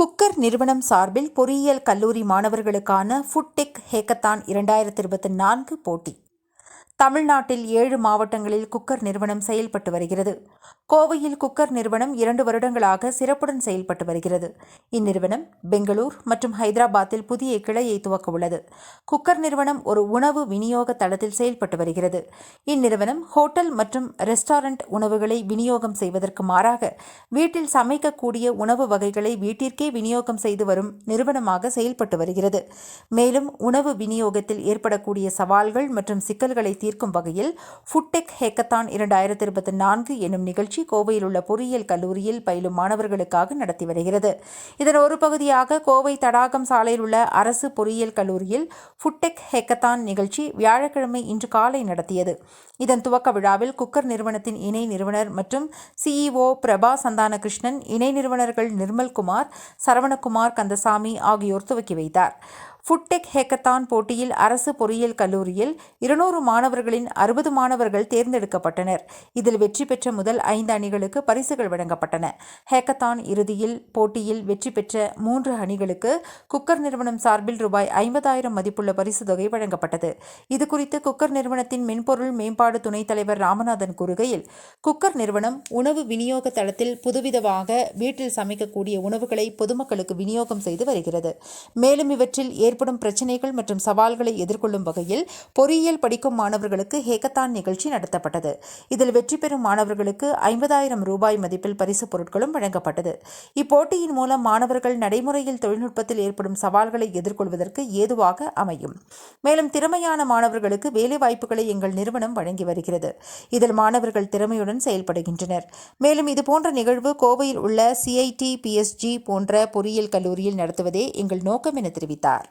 Cooker நிறுவனம் சார்பில் பொறியியல் கல்லூரி மாணவர்களுக்கான ஃபுட்டெக் ஹேக்கத்தான் இரண்டாயிரத்தி இருபத்தி நான்கு போட்டி. தமிழ்நாட்டில் ஏழு மாவட்டங்களில் குக்கர் நிறுவனம் செயல்பட்டு வருகிறது. கோவையில் குக்கர் நிறுவனம் இரண்டு வருடங்களாக சிறப்புடன் செயல்பட்டு வருகிறது. இந்நிறுவனம் பெங்களூர் மற்றும் ஹைதராபாத்தில் புதிய கிளையை துவக்க உள்ளது குக்கர் நிறுவனம் ஒரு உணவு விநியோக தளத்தில் செயல்பட்டு வருகிறது. இந்நிறுவனம் ஹோட்டல் மற்றும் ரெஸ்டாரண்ட் உணவுகளை விநியோகம் செய்வதற்கு மாறாக வீட்டில் சமைக்கக்கூடிய உணவு வகைகளை வீட்டிற்கே விநியோகம் செய்து வரும் நிறுவனமாக செயல்பட்டு வருகிறது. மேலும் உணவு விநியோகத்தில் ஏற்படக்கூடிய சவால்கள் மற்றும் சிக்கல்களை தீர்க்கும் வகையில் ஃபுட்டெக் ஹேக்கத்தான் இரண்டாயிரத்தி இருபத்தி நான்கு எனும் நிகழ்ச்சி கோவையில் உள்ள பொறியியல் கல்லூரியில் பயிலும் மாணவர்களுக்காக நடத்தி வருகிறது. இதன் ஒரு பகுதியாக கோவை தடாகம் சாலையில் உள்ள அரசு பொறியியல் கல்லூரியில் ஃபுட்டெக் ஹேக்கத்தான் நிகழ்ச்சி வியாழக்கிழமை இன்று காலை நடத்தியது. இதன் துவக்க விழாவில் குக்கர் நிறுவனத்தின் இணை நிறுவனர் மற்றும் சிஇஓ பிரபா சந்தான கிருஷ்ணன் இணை நிறுவனர்கள் நிர்மல்குமார் சரவணகுமார் கந்தசாமி ஆகியோர் துவக்கி வைத்தார். ஃபுட்டெக் ஹேக்கத்தான் போட்டியில் அரசு பொறியியல் கல்லூரியில் இருநூறு மாணவர்களின் அறுபது மாணவர்கள் தேர்ந்தெடுக்கப்பட்டனர். இதில் வெற்றி பெற்ற முதல் ஐந்து அணிகளுக்கு பரிசுகள் வழங்கப்பட்டன. ஹேக்கத்தான் இறுதியில் போட்டியில் வெற்றி பெற்ற மூன்று அணிகளுக்கு குக்கர் நிறுவனம் சார்பில் ரூபாய் ஐம்பதாயிரம் மதிப்புள்ள பரிசு தொகை வழங்கப்பட்டது. இதுகுறித்து குக்கர் நிறுவனத்தின் மென்பொருள் மேம்பாடு துணைத் தலைவர் ராமநாதன் கூறுகையில் குக்கர் நிறுவனம் உணவு விநியோக தளத்தில் புதுவிதமாக வீட்டில் சமைக்கக்கூடிய உணவுகளை பொதுமக்களுக்கு விநியோகம் செய்து வருகிறது. மேலும் இவற்றில் ஏற்படும் பிரச்சினைகள் மற்றும் சவால்களை எதிர்கொள்ளும் வகையில் பொறியியல் படிக்கும் மாணவர்களுக்கு ஹேக்கத்தான் நிகழ்ச்சி நடத்தப்பட்டது. இதில் வெற்றி பெறும் மாணவர்களுக்கு ஐம்பதாயிரம் ரூபாய் மதிப்பில் பரிசுப் பொருட்களும் வழங்கப்பட்டது. இப்போட்டியின் மூலம் மாணவர்கள் நடைமுறையில் தொழில்நுட்பத்தில் ஏற்படும் சவால்களை எதிர்கொள்வதற்கு ஏதுவாக அமையும். மேலும் திறமையான மாணவர்களுக்கு வேலைவாய்ப்புகளை எங்கள் நிறுவனம் வழங்கி வருகிறது. இதில் மாணவர்கள் திறமையுடன் செயல்படுகின்றனர். மேலும் இதுபோன்ற நிகழ்வு கோவையில் உள்ள சிஐடி பிஎஸ்ஜி போன்ற பொறியியல் கல்லூரியில் நடத்துவதே எங்கள் நோக்கம் என தெரிவித்தார்.